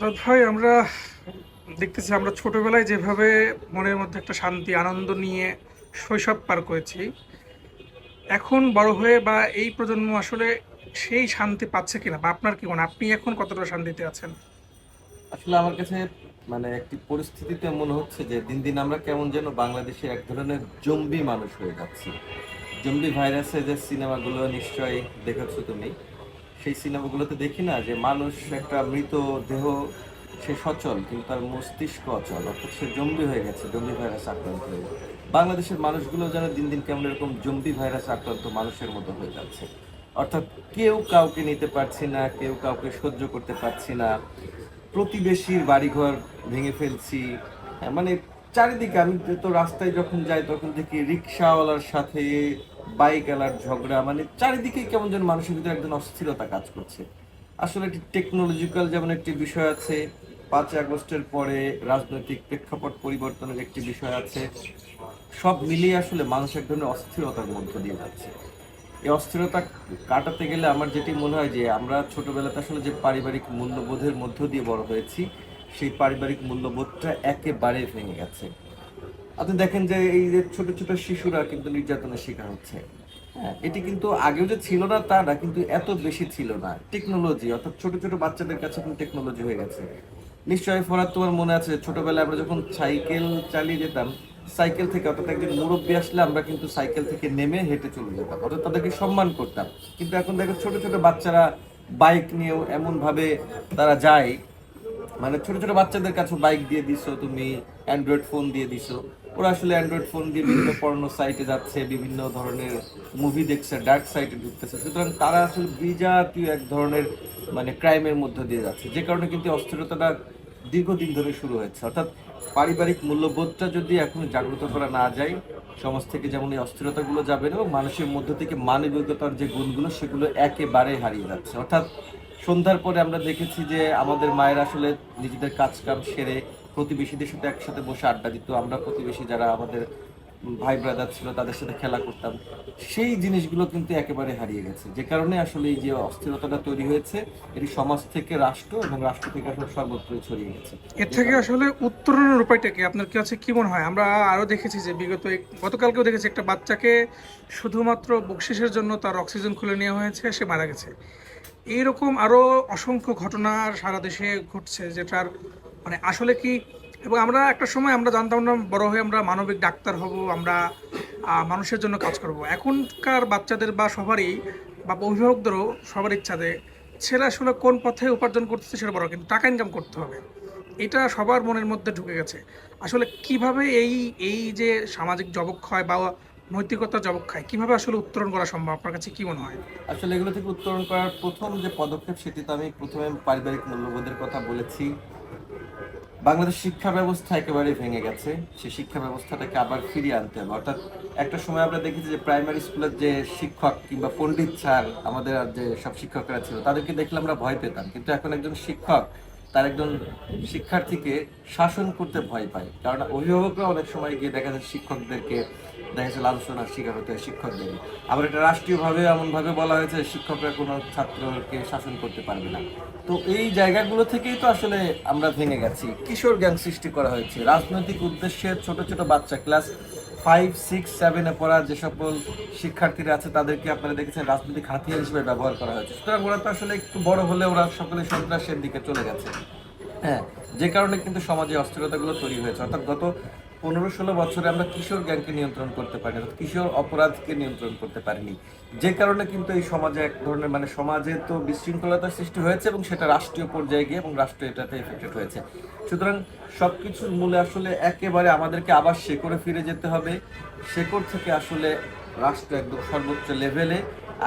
দাদ ভাই, আমরা দেখতেছি আমরা ছোটবেলায় যেভাবে মনের মধ্যে একটা শান্তি, আনন্দ নিয়ে শৈশব পার করেছি, এখন বড় হয়ে বা এই প্রজন্ম আসলে সেই শান্তি পাচ্ছে কিনা বা আপনার কি মনে আপনি এখন কতটা শান্তিতে আছেন? আসলে আমার কাছে মানে একটি পরিস্থিতিতে মনে হচ্ছে যে দিন দিন আমরা কেমন যেন বাংলাদেশে এক ধরনের জম্বি মানুষ হয়ে যাচ্ছি। জম্বি ভাইরাসের যে সিনেমাগুলো নিশ্চয়ই দেখেছ তুমি। সেই সিনেমাগুলোতে দেখি না যে মানুষ একটা মৃত দেহ সে সচল কিন্তু তার মস্তিষ্ক অচল অর্থাৎ সে জম্বি হয়ে গেছে জম্বি ভাইরাস আক্রান্ত হয়ে বাংলাদেশের মানুষগুলো যেন দিন দিন কেমন এরকম জম্বি ভাইরাস আক্রান্ত মানুষের মতো হয়ে যাচ্ছে। অর্থাৎ কেউ কাউকে নিতে পারছি না কেউ কাউকে সহ্য করতে পারছি না। প্রতিবেশীর বাড়িঘর ভেঙে ফেলছি। হ্যাঁ, মানে চারিদিকে আমি তো রাস্তায় যখন যাই তখন দেখি রিক্সাওয়ালার সাথে বাইকওয়ালার ঝগড়া মানে চারিদিকে কেমন যেন মানুষের ভিতরে একজন অস্থিরতা কাজ করছে। আসলে একটি টেকনোলজিক্যাল যেমন একটি বিষয় আছে পাঁচ আগস্টের পরে রাজনৈতিক প্রেক্ষাপট পরিবর্তনের একটি বিষয় আছে। সব মিলিয়ে আসলে মানুষ এক ধরনের অস্থিরতার মধ্য দিয়ে যাচ্ছে। এই অস্থিরতা কাটাতে গেলে আমার যেটি মনে হয় যে, আমরা ছোটবেলাতে আসলে যে পারিবারিক মূল্যবোধের মধ্য দিয়ে বড় হয়েছি, সেই পারিবারিক মূল্যবোধটা একেবারে ভেঙে গেছে। আপনি দেখেন যে এই যে ছোট ছোট শিশুরা কিন্তু নির্যাতনের শিকার হচ্ছে। এটি কিন্তু আগেও যে ছিল না, তা না, কিন্তু এত বেশি ছিল না। টেকনোলজি, অর্থাৎ ছোট ছোট বাচ্চাদের কাছে এখন টেকনোলজি হয়ে গেছে। নিশ্চয়ই ফরাত তোমার মনে আছে, ছোটবেলায় আমরা যখন সাইকেল চালিয়ে যেতাম, সাইকেল থেকে অর্থাৎ একজন মুরব্বী আসলে আমরা কিন্তু সাইকেল থেকে নেমে হেঁটে চলে যেতাম, অর্থাৎ তাদেরকে সম্মান করতাম। কিন্তু এখন দেখো ছোট ছোট বাচ্চারা বাইক নিয়েও এমন ভাবে তারা যায় মানে ছোট ছোট বাচ্চাদের কাছে বাইক দিয়ে দিছো তুমি, অ্যান্ড্রয়েড ফোন দিয়ে দিছো। ওরা আসলে অ্যান্ড্রয়েড ফোন দিয়ে বিভিন্ন পর্ণ সাইটে যাচ্ছে, বিভিন্ন ধরনের মুভি দেখছে ডার্ক সাইডে ঢুকতেছে। সুতরাং তারা আসলে বিজাতীয় এক ধরনের মানে ক্রাইমের মধ্য দিয়ে যাচ্ছে। যে কারণে কিন্তু অস্থিরতাটা দীর্ঘদিন ধরে শুরু হয়েছে। অর্থাৎ পারিবারিক মূল্যবোধটা যদি এখন জাগ্রত করা না যায়, সমাজ থেকে যেমন এই অস্থিরতাগুলো যাবে না, এবং মানুষের মধ্য থেকে মানবিকতার যে গুণগুলো, সেগুলো একেবারে হারিয়ে যাচ্ছে। অর্থাৎ সন্ধ্যার পরে আমরা দেখেছি যে আমাদের মায়ের আসলে নিজেদের কাজকাম সেরে প্রতিবেশীদের সাথে একসাথে বসে আড্ডা দিত। আমরা প্রতিবেশী যারা আমাদের ভাই ব্রাদার ছিল, তাদের সাথে খেলা করতাম। সেই জিনিসগুলো কিন্তু একেবারে হারিয়ে গেছে। যে কারণে আসলে এই যে অস্থিরতাটা তৈরি হয়েছে, এটি সমাজ থেকে রাষ্ট্র এবং রাষ্ট্র থেকে আসলে সর্বত্রই ছড়িয়ে গেছে। এর থেকে আসলে উত্তরণের উপায়টা কি? আপনার কাছে কি মনে হয়? আমরা আরও দেখেছি যে বিগত গতকালকেও দেখেছি একটা বাচ্চাকে শুধুমাত্র বকশিসের জন্য তার অক্সিজেন খুলে নেওয়া হয়েছে, সে মারা গেছে। এইরকম আরও অসংখ্য ঘটনা সারা দেশে ঘটছে, যেটার মানে আসলে কি এবং আমরা একটা সময় আমরা জানতাম না, বড় হয়ে আমরা মানবিক ডাক্তার হব, আমরা মানুষের জন্য কাজ করব। এখনকার বাচ্চাদের বা সবারই, বা অভিভাবকদেরও সবার ইচ্ছা যে ছেলে আসলে কোন পথে উপার্জন করতেছে সেটা বড়, কিন্তু টাকা ইনকাম করতে হবে। এটা সবার মনের মধ্যে ঢুকে গেছে। আসলে কীভাবে এই এই যে সামাজিক জবক্ষয় বা নৈতিকতা জবক্ষয় কীভাবে আসলে উত্তরণ করা সম্ভব? আপনার কাছে কি মনে হয়? আসলে এগুলো থেকে উত্তরণ করার প্রথম যে পদক্ষেপ সেটি তো আমি প্রথমে পারিবারিক মূল্যবোধের কথা বলেছি। বাংলাদেশ শিক্ষা ব্যবস্থা একেবারে ভেঙে গেছে। সেই শিক্ষা ব্যবস্থাটাকে আবার ফিরিয়ে আনতে হবে। অর্থাৎ একটা সময় আমরা দেখেছি যে প্রাইমারি স্কুলের যে শিক্ষক কিংবা পণ্ডিত স্যার, আমাদের যে সব শিক্ষকরা ছিল, তাদেরকে দেখলে আমরা ভয় পেতাম। কিন্তু এখন একজন শিক্ষক তার একজন শিক্ষার্থীকে শাসন করতে ভয় পায়। কারণ অভিভাবকরা অনেক সময় গিয়ে দেখা যায় শিক্ষকদেরকে, দেখা যাচ্ছে লাঞ্ছনার শিকার হতে হয় শিক্ষকদের। আবার এটা রাষ্ট্রীয়ভাবে এমনভাবে বলা হয়েছে, শিক্ষকরা কোনো ছাত্রকে শাসন করতে পারবে না। তো এই জায়গাগুলো থেকেই তো আসলে আমরা ভেঙে গেছি। কিশোর গ্যাং সৃষ্টি করা হয়েছে। রাজনৈতিক উদ্দেশ্যে ছোট ছোট বাচ্চা ক্লাস ফাইভ সিক্স সেভেনে পড়া যে সকল শিক্ষার্থীরা আছে, তাদেরকে আপনারা দেখেছেন, রাজনৈতিক হাতিয়ার হিসেবে ব্যবহার করা হয়েছে। সুতরাং ওরা তো আসলে একটু বড় হলে ওরা সকলে সন্ত্রাসের দিকে চলে গেছে। হ্যাঁ যে কারণে কিন্তু সমাজে অস্থিরতাগুলো তৈরি হয়েছে। অর্থাৎ গত পনেরো ষোলো বছরে আমরা কিশোর গ্যাংকে নিয়ন্ত্রণ করতে পারিনি, অর্থাৎ কিশোর অপরাধকে নিয়ন্ত্রণ করতে পারিনি। যে কারণে কিন্তু এই সমাজে এক ধরনের মানে সমাজে তো বিশৃঙ্খলতার সৃষ্টি হয়েছে এবং সেটা রাষ্ট্রীয় পর্যায়ে গিয়ে এবং রাষ্ট্র এটাতে এফেক্টেড হয়েছে। সুতরাং সবকিছুর মূলে আসলে একেবারে আমাদেরকে আবার শেকড়ে ফিরে যেতে হবে। শেকড় থেকে আসলে রাষ্ট্র একদম সর্বোচ্চ লেভেলে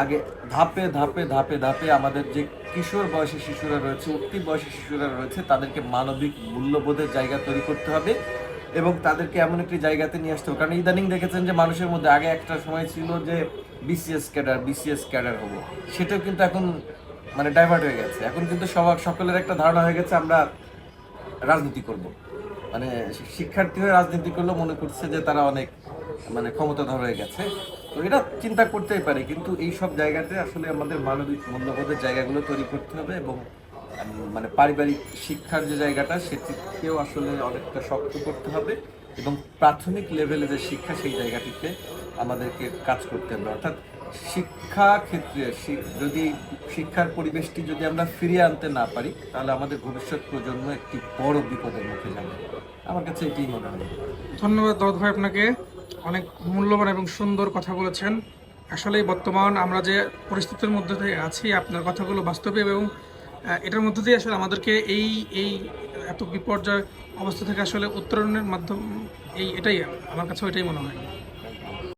আগে ধাপে ধাপে ধাপে ধাপে আমাদের যে কিশোর বয়সী শিশুরা রয়েছে উঠতি বয়সী শিশুরা রয়েছে, তাদেরকে মানবিক মূল্যবোধের জায়গা তৈরি করতে হবে এবং তাদেরকে এমন একটি জায়গাতে নিয়ে আসতে হবে। কারণ ইদানিং দেখেছেন যে মানুষের মধ্যে আগে একটা সময় ছিল যে বিসিএস ক্যাডার বিসিএস ক্যাডার হব। সেটাও কিন্তু এখন মানে ডাইভার্ট হয়ে গেছে। এখন কিন্তু সবার, সকলের একটা ধারণা হয়ে গেছে, আমরা রাজনীতি করব। মানে শিক্ষার্থী হয়ে রাজনীতি করলে মনে করছে যে তারা অনেক মানে ক্ষমতাধর হয়ে গেছে। তো এটা চিন্তা করতেই পারে, কিন্তু এই সব জায়গাতে আসলে আমাদের মানবিক মূল্যবোধের জায়গাগুলো তৈরি করতে হবে এবং মানে পারিবারিক শিক্ষার যে জায়গাটা, সেটিকেও আসলে অনেকটা শক্ত করতে হবে এবং প্রাথমিক লেভেলে যে শিক্ষা, সেই জায়গাটিতে আমাদেরকে কাজ করতে হবে। অর্থাৎ শিক্ষা ক্ষেত্রে যদি শিক্ষার পরিবেশটি যদি আমরা ফিরিয়ে আনতে না পারি, তাহলে আমাদের ভবিষ্যৎ প্রজন্ম একটি বড় বিপদের মুখে যাবে। আমার কাছে এটাই মনে হয়। ধন্যবাদ ভাই আপনাকে। অনেক মূল্যবান এবং সুন্দর কথা বলেছেন। আসলে বর্তমান আমরা যে পরিস্থিতির মধ্যে দিয়ে আছি, আপনার কথাগুলো বাস্তবে এবং এটার মধ্যে দিয়ে আসলে আমাদেরকে এই এই এত বিপর্যয় অবস্থা থেকে আসলে উত্তরণের মাধ্যম, এই, এটাই আমার কাছে ওইটাই মনে হয়।